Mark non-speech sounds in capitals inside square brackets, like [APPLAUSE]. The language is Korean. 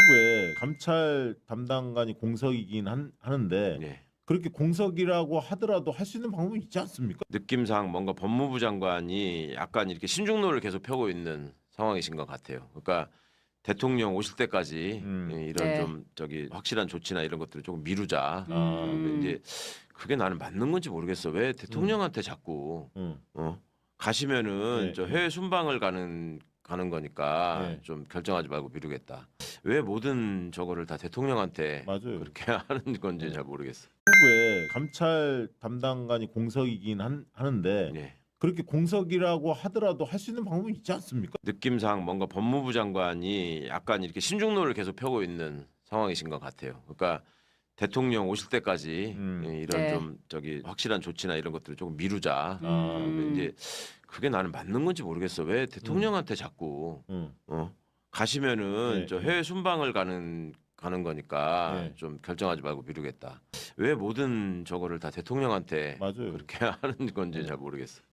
후보에 감찰 담당관이 공석이긴 한- 하는데 예. 그렇게 공석이라고 하더라도 할 수 있는 방법이 있지 않습니까? 느낌상 뭔가 법무부 장관이 약간 이렇게 신중론을 계속 펴고 있는 상황이신 것 같아요. 그러니까 대통령 오실 때까지 음. 예, 이런 네. 좀 저기 확실한 조치나 이런 것들을 조금 미루자. 아, 음. 근데 이제 그게 나는 맞는 건지 모르겠어. 왜 대통령한테 자꾸 응. 어? 가시면은 네. 저 해외 순방을 가는 가는 거니까 네. 좀 결정하지 말고 미루겠다. 왜 모든 저거를 다 대통령한테 맞아요. 그렇게 [LAUGHS] 하는 건지 잘 모르겠어. 후보에 감찰 담당관이 공석이긴 한- 하는데 예. 그렇게 공석이라고 하더라도 할 수 있는 방법이 있지 않습니까? 느낌상 뭔가 법무부 장관이 약간 이렇게 신중론을 계속 펴고 있는 상황이신 것 같아요. 그러니까 대통령 오실 때까지 음. 예, 이런 네. 좀 저기 확실한 조치나 이런 것들을 조금 미루자. 아, 음. 이제 그게 나는 맞는 건지 모르겠어. 왜 대통령한테 자꾸 응. 어? 가시면은 네, 저 네. 해외 순방을 가는 가는 거니까 네. 좀 결정하지 말고 미루겠다. 왜 모든 저거를 다 대통령한테 맞아요. 그렇게 [LAUGHS] 하는 건지 잘 모르겠어.